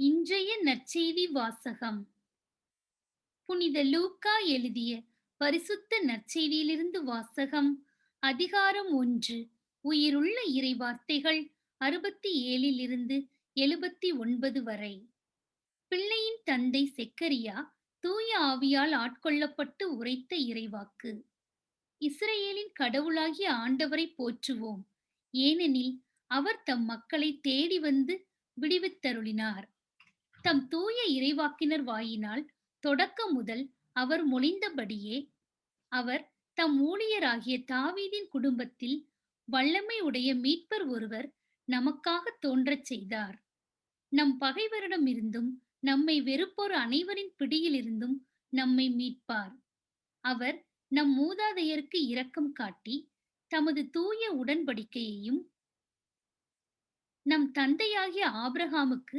இன்றைய நற்செய்தி வாசகம். புனித லூக்கா எழுதிய பரிசுத்த நற்செய்தியிலிருந்து வாசகம். அதிகாரம் ஒன்று. உயிருள்ள இறைவார்த்தைகள் அறுபத்தி ஏழிலிருந்து எழுபத்தி ஒன்பது வரை. பிள்ளையின் தந்தை செக்கரியா தூய ஆவியால் ஆட்கொள்ளப்பட்டு உரைத்த இறைவாக்கு. இஸ்ரேலின் கடவுளாகிய ஆண்டவரை போற்றுவோம். ஏனெனில் அவர் தம் மக்களை தேடி வந்து விடுவித்தருளினார். தம் தூய இறைவாக்கினர் வாயினால் தொடக்கம் முதல் அவர் மொழிந்தபடியே அவர் தம் ஊழியராகிய தாவீதின் குடும்பத்தில் வல்லமை உடைய மீட்பர் ஒருவர் நமக்காக தோன்றச் செய்தார். நம் பகைவரிடமிருந்தும் நம்மை வெறுப்போர் அனைவரின் பிடியிலிருந்தும் நம்மை மீட்பார். அவர் நம் மூதாதையருக்கு இரக்கம் காட்டி தமது தூய உடன்படிக்கையையும் நம் தந்தையாகிய ஆபிரகாமுக்கு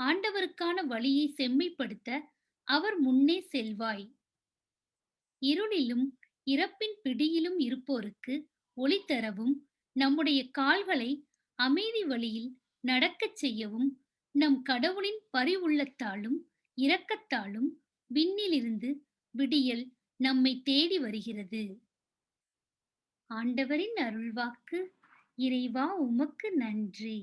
ஆண்டவருக்கான வழியை செம்மைப்படுத்த அவர் முன்னே செல்வாய். இருளிலும் இறப்பின் பிடியிலும் இருப்போருக்கு ஒளி தரவும் நம்முடைய கால்களை அமைதி வழியில் நடக்கச் செய்யவும் நம் கடவுளின் பரிவுள்ளத்தாலும் இரக்கத்தாலும் விண்ணிலிருந்து விடியல் நம்மை தேடி வருகிறது. ஆண்டவரின் அருள்வாக்கு இறைவா உமக்கு நன்றி.